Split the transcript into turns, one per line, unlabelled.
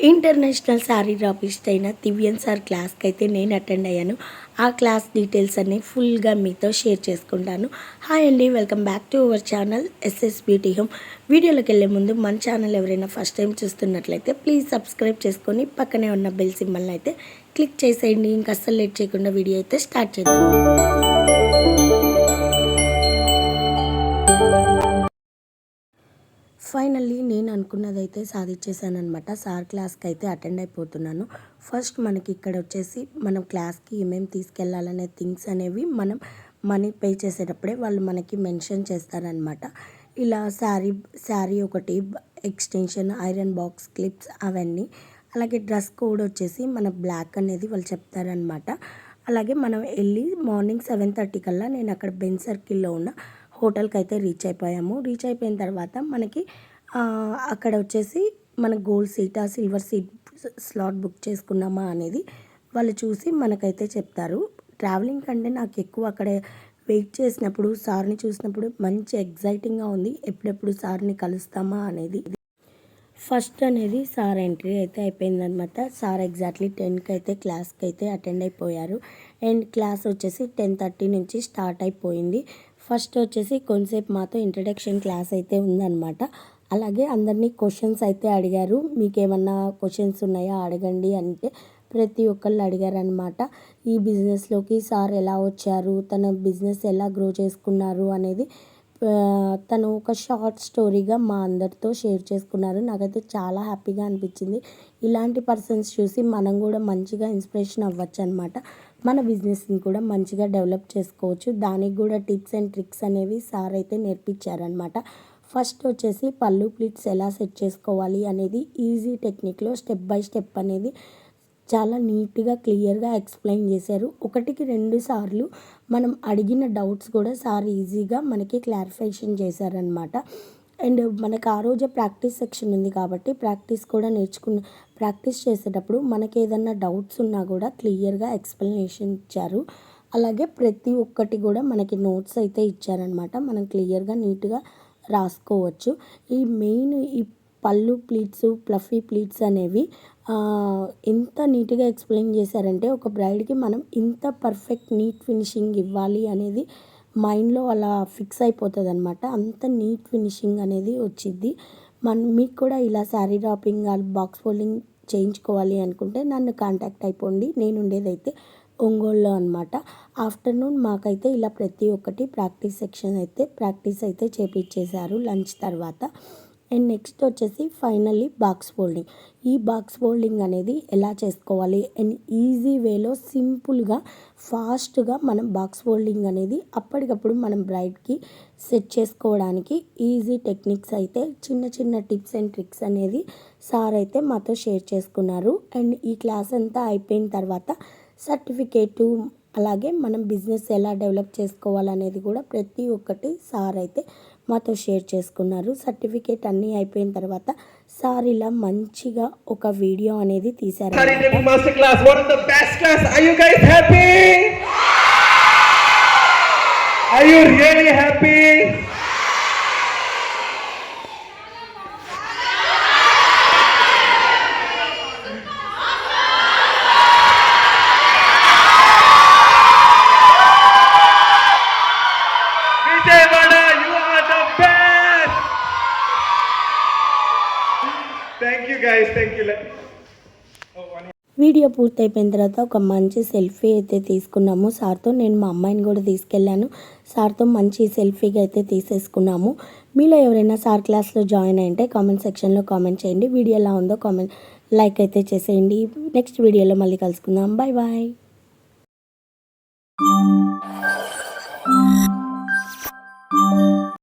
International sari రాపిస్ట్ అయిన దివ్యన్ sir క్లాస్కి అయితే నేను అటెండ్ అయ్యాను. ఆ క్లాస్ డీటెయిల్స్ అన్ని ఫుల్గా మీతో షేర్ చేసుకుంటాను. హాయ్ అండి welcome back to our channel SS beauty home. వీడియోలోకి వెళ్ళే ముందు మన ఛానల్ ఎవరైనా ఫస్ట్ టైం చూస్తున్నట్లయితే ప్లీజ్ సబ్స్క్రైబ్ చేసుకొని పక్కనే ఉన్న బెల్ సింబల్ని అయితే క్లిక్ చేసేయండి. ఇంకా అస్సలు లేట్ చేయకుండా వీడియో అయితే స్టార్ట్ చేద్దాం. ఫైనల్లీ నేను అనుకున్నదైతే సాధించేసాను అనమాట సార్ క్లాస్కి అయితే అటెండ్ అయిపోతున్నాను. ఫస్ట్ మనకి ఇక్కడ వచ్చేసి మనం క్లాస్కి ఏమేమి తీసుకెళ్ళాలనే థింగ్స్ అనేవి మనం మనీ పే చేసేటప్పుడే వాళ్ళు మనకి మెన్షన్ చేస్తారనమాట ఇలా శారీ శారీ ఒకటి ఎక్స్టెన్షన్ ఐరన్ బాక్స్ క్లిప్స్ అవన్నీ అలాగే డ్రెస్ కోడ్ వచ్చేసి మన బ్లాక్ అనేది వాళ్ళు చెప్తారనమాట అలాగే మనం వెళ్ళి మార్నింగ్ సెవెన్ థర్టీ కల్లా నేను అక్కడ బెన్ సర్కిల్లో ఉన్న హోటల్కి అయితే రీచ్ అయిపోయాము. రీచ్ అయిపోయిన తర్వాత మనకి అక్కడ వచ్చేసి మన గోల్డ్ సీటా సిల్వర్ సీట్ స్లాట్ బుక్ చేసుకున్నామా అనేది వాళ్ళు చూసి మనకైతే చెప్తారు. ట్రావెలింగ్ కంటే నాకు ఎక్కువ అక్కడ వెయిట్ చేసినప్పుడు సార్ని చూసినప్పుడు మంచి ఎగ్జైటింగ్గా ఉంది. ఎప్పుడెప్పుడు సార్ని కలుస్తామా అనేది. ఫస్ట్ అనేది సార్ ఎంట్రీ అయితే అయిపోయిందనమాట సార్ ఎగ్జాక్ట్లీ టెన్కి అయితే క్లాస్కి అయితే అటెండ్ అయిపోయారు. అండ్ క్లాస్ వచ్చేసి టెన్ థర్టీ నుంచి స్టార్ట్ అయిపోయింది. ఫస్ట్ వచ్చేసి కొంతసేపు మాతో ఇంట్రడక్షన్ క్లాస్ అయితే ఉందన్నమాట. అలాగే అందరినీ క్వశ్చన్స్ అయితే అడిగారు. మీకు ఏమన్నా క్వశ్చన్స్ ఉన్నాయా? అడగండి అంటే ప్రతి ఒక్కళ్ళు అడిగారనమాట ఈ బిజినెస్లోకి సార్ ఎలా వచ్చారు? తన బిజినెస్ ఎలా గ్రో చేసుకున్నారు? అనేది తను ఒక షార్ట్ స్టోరీగా మా అందరితో షేర్ చేసుకున్నారు. నాకైతే చాలా హ్యాపీగా అనిపించింది. ఇలాంటి పర్సన్స్ చూసి మనం కూడా మంచిగా ఇన్స్పిరేషన్ అవ్వచ్చు అనమాట మన బిజినెస్ని కూడా మంచిగా డెవలప్ చేసుకోవచ్చు. దానికి కూడా టిప్స్ అండ్ ట్రిక్స్ అనేవి సార్ అయితే నేర్పించారనమాట. ఫస్ట్ వచ్చేసి పళ్ళు ప్లీట్స్ ఎలా సెట్ చేసుకోవాలి అనేది ఈజీ టెక్నిక్లో స్టెప్ బై స్టెప్ అనేది చాలా నీట్గా క్లియర్గా ఎక్స్ప్లెయిన్ చేశారు. ఒకటికి రెండు సార్లు మనం అడిగిన డౌట్స్ కూడా సార్ ఈజీగా మనకి క్లారిఫికేషన్ చేశారనమాట అండ్ మనకు ఆ రోజే ప్రాక్టీస్ సెక్షన్ ఉంది కాబట్టి ప్రాక్టీస్ కూడా నేర్చుకున్న ప్రాక్టీస్ చేసేటప్పుడు మనకి ఏదన్నా డౌట్స్ ఉన్నా కూడా క్లియర్గా ఎక్స్ప్లెనేషన్ ఇచ్చారు. అలాగే ప్రతి ఒక్కటి కూడా మనకి నోట్స్ అయితే ఇచ్చారనమాట మనం క్లియర్గా నీట్గా రాసుకోవచ్చు. ఈ మెయిన్ ఈ పళ్ళు ప్లీట్స్ ప్లఫీ ప్లీట్స్ అనేవి ఎంత నీట్గా ఎక్స్ప్లెయిన్ చేశారంటే ఒక బ్రైడ్కి మనం ఇంత పర్ఫెక్ట్ నీట్ ఫినిషింగ్ ఇవ్వాలి అనేది మైండ్లో అలా ఫిక్స్ అయిపోతుంది అనమాట అంత నీట్ ఫినిషింగ్ అనేది వచ్చింది మన మీకు కూడా ఇలా శారీ డ్రాపింగ్ బాక్స్ ఫోల్డింగ్ చేయించుకోవాలి అనుకుంటే నన్ను కాంటాక్ట్ అయిపోండి. నేను ఉండేదైతే ఒంగోలులో అనమాట ఆఫ్టర్నూన్ మాకైతే ఇలా ప్రతి ఒక్కటి ప్రాక్టీస్ సెక్షన్ అయితే ప్రాక్టీస్ అయితే చేపించేశారు లంచ్ తర్వాత. అండ్ నెక్స్ట్ వచ్చేసి ఫైనల్లీ బాక్స్ ఫోల్డింగ్. ఈ బాక్స్ ఫోల్డింగ్ అనేది ఎలా చేసుకోవాలి? అండ్ ఈజీ వేలో సింపుల్గా ఫాస్ట్గా మనం బాక్స్ ఫోల్డింగ్ అనేది అప్పటికప్పుడు మనం బ్రైడ్కి సెట్ చేసుకోవడానికి ఈజీ టెక్నిక్స్ అయితే చిన్న చిన్న టిప్స్ అండ్ ట్రిక్స్ అనేది సార్ అయితే మాతో షేర్ చేసుకున్నారు. అండ్ ఈ క్లాస్ అంతా అయిపోయిన తర్వాత సర్టిఫికేటు అలాగే మనం బిజినెస్ ఎలా డెవలప్ చేసుకోవాలనేది కూడా ప్రతి ఒక్కటి సార్ అయితే మాతో షేర్ చేసుకున్నారు. సర్టిఫికేట్ అన్నీ అయిపోయిన తర్వాత సార్ ఇలా మంచిగా ఒక వీడియో అనేది తీశారు వీడియో పూర్తయిపోయిన తర్వాత ఒక మంచి సెల్ఫీ అయితే తీసుకున్నాము. సార్తో నేను మా అమ్మాయిని కూడా తీసుకెళ్ళాను. సార్తో మంచి సెల్ఫీగా అయితే తీసేసుకున్నాము. మీలో ఎవరైనా సార్ క్లాస్లో జాయిన్ అయింటే కామెంట్ సెక్షన్లో కామెంట్ చేయండి. వీడియో ఎలా ఉందో కామెంట్ లైక్ అయితే చేసేయండి. నెక్స్ట్ వీడియోలో మళ్ళీ కలుసుకుందాం. Bye bye